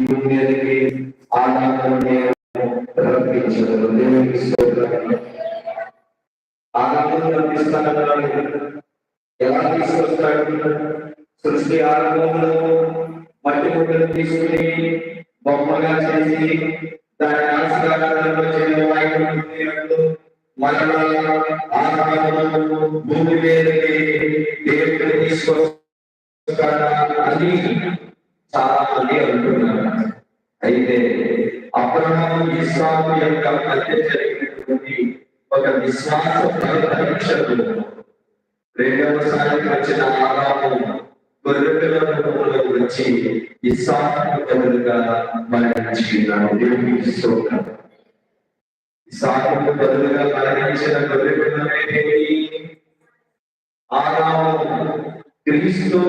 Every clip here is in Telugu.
భూమి మీదకి ఆదాముని రప్పించారు దేవునికి స్తోత్రం ఆదాముని ఎలా తీసుకొస్తాడు? సృష్టి ఆరంభంలో మట్టి ముక్కలు తీసుకుని బొమ్మగా చేసి దాని ఆస్కారంలో చెందిన వాయుడు మరణ ఆత్మను భూమి మీదకి దేవుడు తీసుకొస్తాడా? అని చాలా మంది అంటున్నారు. అయితే అబ్రహాము ఇస్లాము యొక్క మధ్య జరిగినటువంటి ఒక విశ్వాస పరీక్షలు రెండవసారి వచ్చిన ఆదాము గొర్రెల రూపంలో వచ్చి ఇస్సాకు బదులుగా మరణించుకున్నాడు దేవునికి స్తోత్రం. ఇస్సాకు బదులుగా మరణించిన గొర్రెపిల్లనేది ఆదాము క్రీస్తు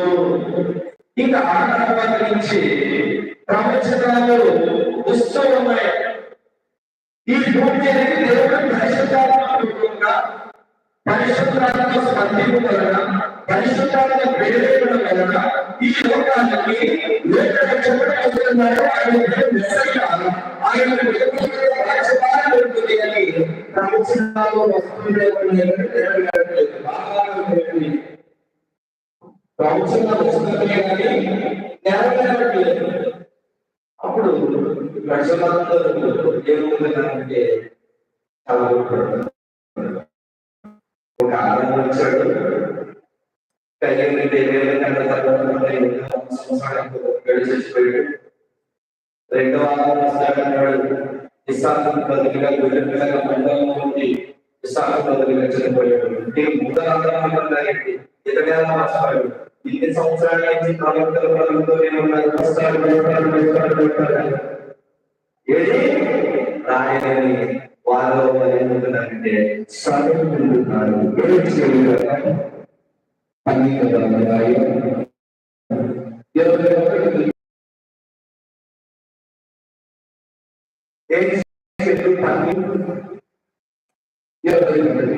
నుంచి ప్రవచనాలు వస్తూ ఉన్నాయి ఈ భూమి అనేది దేవుడు పరిశుద్ధాత్మక పరిశుద్ధాత్మ స్పందింపు వలన పరిశుద్ధాత్మ ప్రేరేపణ వలన ఈ లోకానికి లోక రక్షకుడు అవుతున్నాడు ఆయన ఆయన ఉంటుంది అని ప్రవచనాలు వస్తుంది నెరవేరట్లేదు ప్రవచనాలు కానీ నెరవేరట్లేదు అప్పుడు ప్రజలందరూ ఏముందంటే చాలా ఒక ఆనందం వచ్చాడు తర్వాత రెండవ ఆనందం వస్తాడన్నాడు బదులుగా బదులుగా చనిపోయాడు ఆనందం ఇతడే ఇన్ని సంవత్సరాల నుంచి ప్రవక్తల బలంతో నేను వస్తాడు వస్తాడు వస్తాడు వస్తాడు ఏది రాయని వారిలో ఏముంటున్నారంటే చదువుకుంటున్నారు ఏం చేయగలరు అన్ని కదా ఇరవై ఒకటి ఏం చేయగలరు? పని ఇరవై ఒకటి